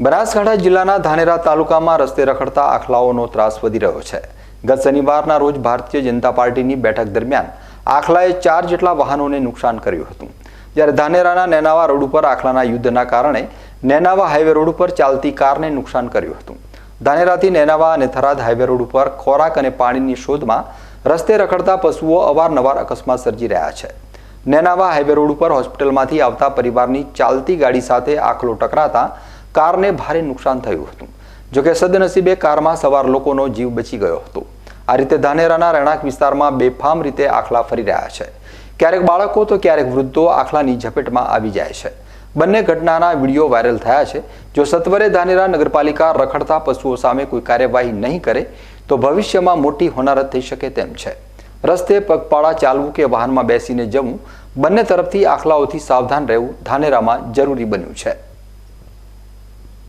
બનાસકાંઠા જિલ્લાના ધાનેરા તાલુકામાં રસ્તે રખડતા આખલાઓનો ત્રાસ વધી રહ્યો છે. ગત શનિવારના રોજ ભારતીય જનતા પાર્ટીની બેઠક દરમિયાન આખલાએ ચાર જેટલા વાહનોને નુકસાન કર્યું હતું. જ્યારે ધાનેરાના નેનાવા રોડ ઉપર આખલાના યુદ્ધના કારણે નેનાવા હાઈવે રોડ ઉપર ચાલતી કારને નુકસાન કર્યું હતું. ધાનેરાથી નેનાવા અને થરાદ હાઈવે રોડ ઉપર ખોરાક અને પાણીની શોધમાં રસ્તે રખડતા પશુઓ અવારનવાર અકસ્માત સર્જી રહ્યા છે. નેનાવા હાઈવે રોડ ઉપર હોસ્પિટલમાંથી આવતા પરિવારની ચાલતી ગાડી સાથે આખલો ટકરાતા કારને ભારે નુકસાન થયું હતું. જોકે સદનસીબે કારમાં સવાર લોકોનો જીવ બચી ગયો હતો. આ રીતે ધાનેરાના રહેણાંક વિસ્તારમાં બેફામ રીતે આખલા ફરી રહ્યા છે. ક્યારેક બાળકો તો ક્યારેક વૃદ્ધો આખલાની ઝપેટમાં આવી જાય છે. બંને ઘટનાના વીડિયો વાયરલ થયા છે. જો સત્વરે ધાનેરા નગરપાલિકા રખડતા પશુઓ સામે કોઈ કાર્યવાહી નહીં કરે, તો ભવિષ્યમાં મોટી હોનારત થઈ શકે તેમ છે. રસ્તે પગપાળા ચાલવું કે વાહનમાં બેસીને જવું બંને તરફથી આખલાઓથી સાવધાન રહેવું ધાનેરામાં જરૂરી બન્યું છે.